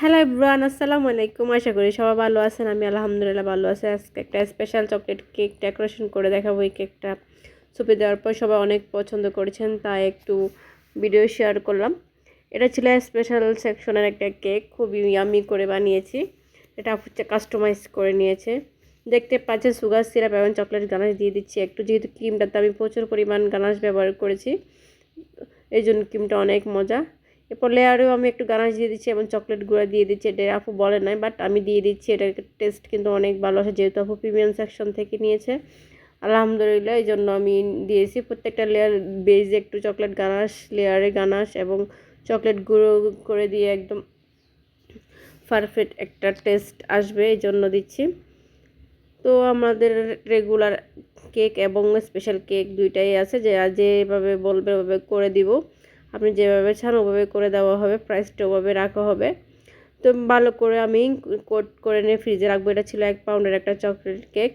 Hello Ibran আসসালামু আলাইকুম। আশা করি সবাই ভালো আছেন। আমি আলহামদুলিল্লাহ ভালো আছি। আজকে একটা স্পেশাল চকলেট কেক ডেকোরেশন করে দেখাবো। এই কেকটা ছবি দেওয়ার পর সবাই অনেক পছন্দ করেছেন, তাই একটু ভিডিও শেয়ার করলাম। এটা ছিল স্পেশাল সেকশনের একটা কেক খুবই ইয়ামি করে বানিয়েছি। এটা হচ্ছে কাস্টমাইজ করে নিয়েছে। দেখতে পাচ্ছেন সুগার সিরাপ এবং চকলেট গানাশ দিয়ে দিচ্ছি। একটু যেহেতু ক্রিমটাতে আমি প্রচুর পরিমাণ গানাশ ব্যবহার করেছি এই জন্য ক্রিমটা অনেক মজা। এরপর লেয়ারেও আমি একটু গানাশ দিয়ে দিচ্ছি এবং চকলেট গুঁড়া দিয়ে দিচ্ছি, এটা আপু বলে নাই বাট আমি দিয়ে দিচ্ছি, এটার টেস্ট কিন্তু অনেক ভালো আছে যেহেতু আপু প্রিমিয়াম সেকশন থেকে নিয়েছে। আলহামদুলিল্লাহ এই জন্য আমি দিয়েছি, প্রত্যেকটা লেয়ার বেজে একটু চকলেট গানাশ লেয়ারে গানাশ এবং চকলেট গুঁড়ো করে দিয়ে একদম পারফেক্ট একটা টেস্ট আসবে এই জন্য দিচ্ছি। তো আমাদের রেগুলার কেক এবং স্পেশাল কেক দুইটাই আছে, যে, যেভাবে বলবে ওভাবে করে দিব। আপনি যেভাবে চান ওভাবে করে দেওয়া হবে প্রাইসটা ওভাবে রাখা হবে। তো ভালো করে আমি কোট করে নিয়ে ফ্রিজে রাখব। এটা ছিল এক পাউন্ডের একটা চকলেট কেক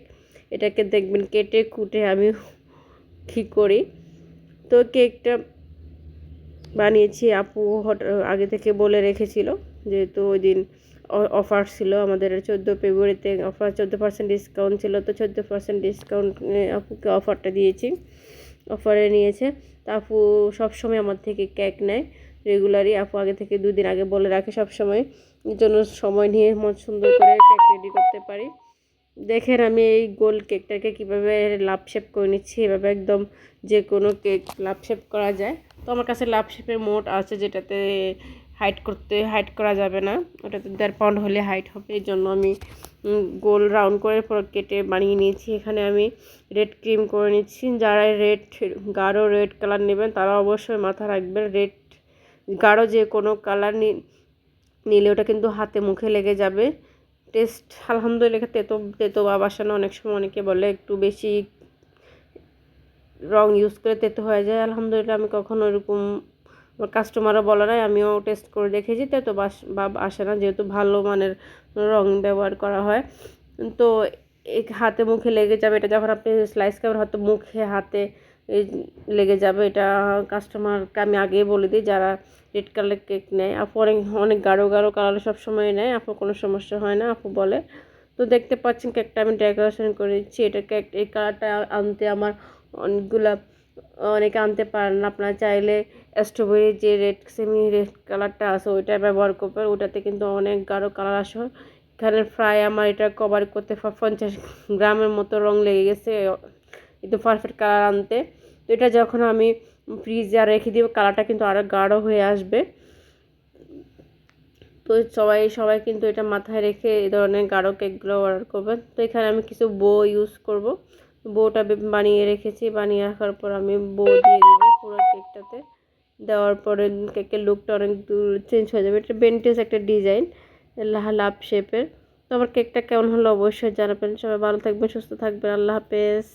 এটাকে দেখবেন কেটে কুটে আমি কী করি? তো কেকটা বানিয়েছি, আপু হঠাৎ আগে থেকে বলে রেখেছিল যেহেতু ওই দিন অফার ছিল আমাদের চোদ্দ ফেব্রুয়ারিতে অফার চোদ্দ পার্সেন্ট ডিসকাউন্ট ছিল। তো চোদ্দ পার্সেন্ট ডিসকাউন্ট আপুকে অফারটা দিয়েছি। অফারে নিয়েছে। তা আপু সবসময় আমার থেকে কেক নেয় রেগুলারই আপু আগে থেকে দুদিন আগে বলে রাখে সবসময় জন্য সময় নিয়ে মন সুন্দর করে কেক রেডি করতে পারি। দেখেন আমি এই গোল কেকটাকে কীভাবে লাভ শেপ করে নিচ্ছি, এভাবে একদম যে কোনো কেক লাভ শেপ করা যায়। তো আমার কাছে লাভ শেপের মোট আছে যেটাতে হাইট করতে, হাইট করা যাবে না। ওটাতে দেড় পাউন্ড হলে হাইট হবে, এই জন্য আমি গোল রাউন্ড করে কেটে বানিয়ে নিয়েছি। এখানে আমি রেড ক্রিম করে নিচ্ছি। যারা রেড, গাঢ় রেড কালার নেবেন, তারা অবশ্যই মাথা রাখবেন, রেড, গাঢ় যে কোনো কালার নিলে ওটা কিন্তু হাতে মুখে লেগে যাবে। টেস্ট, আলহামদুলিল্লাহ তেতো তেতো বা বাসানো অনেক সময় অনেকে বলে, একটু বেশি রং ইউজ করে তেতো হয়ে যায়। আলহামদুলিল্লাহ, আমি কখনো এরকম আমার কাস্টমারও বলে নাই, আমিও টেস্ট করে দেখেছি, তো বাস বা আসে না, যেহেতু ভালো মানের রং ব্যবহার করা হয়। তো হাতে মুখে লেগে যাবে, এটা যখন আপনি স্লাইস খাবেন, হয়তো মুখে, হাতে লেগে যাবে, এটা কাস্টমারকে আমি আগেই বলে দিই, যারা রেড কালার কেক নেয়, আপু অনেক অনেক গাঢ় গাঢ় কালার সবসময় নেয়, আপু কোনো সমস্যা হয় না, আপু বলে। তো দেখতে পাচ্ছেন কেকটা আমি ডেকোরেশন করেছি, এটা কেক এই কালারটা আনতে আমার অনেকগুলা অনেকে আনতে পারেন আপনারা চাইলে স্ট্রবেরি যে রেড সেমি রেড কালারটা আছে, ওইটা ব্যবহার করবেন। ওটাতে কিন্তু অনেক গাঢ় কালার আসে। এখানে প্রায় আমার এটা কভার করতে পঞ্চাশ গ্রামের মতো রং লেগে গেছে। একটু পারফেক্ট কালার আনতে। তো এটা যখন আমি ফ্রিজে আর রেখে দিব কালারটা কিন্তু আরও গাঢ় হয়ে আসবে। তো সবাই সবাই কিন্তু এটা মাথায় রেখে এই ধরনের গাঢ় কেকগুলো অর্ডার করবেন। তো এখানে আমি কিছু বো ইউজ করব। বউটা বানিয়ে রেখেছি। বানিয়ে রাখার পর আমি বউ দিয়ে দেবো পুরো কেকটাতে। দেওয়ার পরে কেকের লুকটা অনেক দূর চেঞ্জ হয়ে যাবে। এটা বেন্টেজ একটা ডিজাইন লাভ শেপের তো আমার কেকটা কেমন হলো অবশ্যই জানাবেন। সবাই ভালো থাকবেন, সুস্থ থাকবেন। আল্লাহ হাফেজ।